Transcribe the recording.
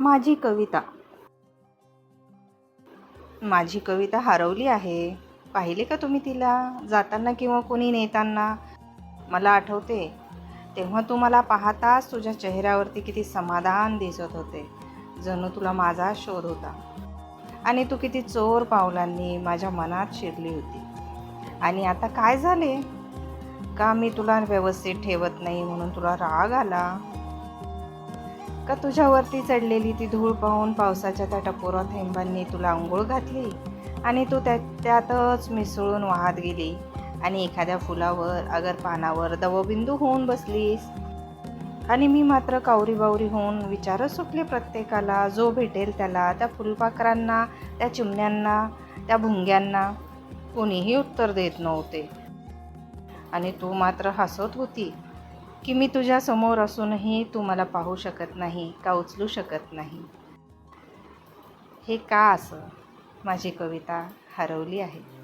माझी कविता. माझी कविता हरवली आहे. पाहिले का तुम्ही तिला? जाताना किंवा कोणी नेताना? मला आठवते तेव्हा तू मला पाहताच तुझ्या चेहऱ्यावरती किती समाधान दिसत होते. जणू तुला माझा शोध होता. आणि तू किती चोर पावलांनी माझ्या मनात शिरली होती. आणि आता काय झाले? का मी तुला व्यवस्थित ठेवत नाही म्हणून तुला राग आला? का तुझ्यावरती चढलेली ती धूळ पाहून पावसाच्या त्या टपोरा थेंबांनी तुला आंघोळ घातली? आणि तू त्या त्यातच मिसळून वाहत गेली. आणि एखाद्या फुलावर अगर पानावर दवबिंदू होऊन बसलीस. आणि मी मात्र कावरी बावरी होऊन विचारच सुटले प्रत्येकाला. जो भेटेल त्याला त्या फुलपाखरांना त्या चिमण्यांना त्या भुंग्यांना. कोणीही उत्तर देत नव्हते. आणि तू मात्र हसत होती. की मी तुझ्यासमोर असूनही तू मला पाहू शकत नाही का उचलू शकत नाही. हे का असं? माझी कविता हरवली आहे.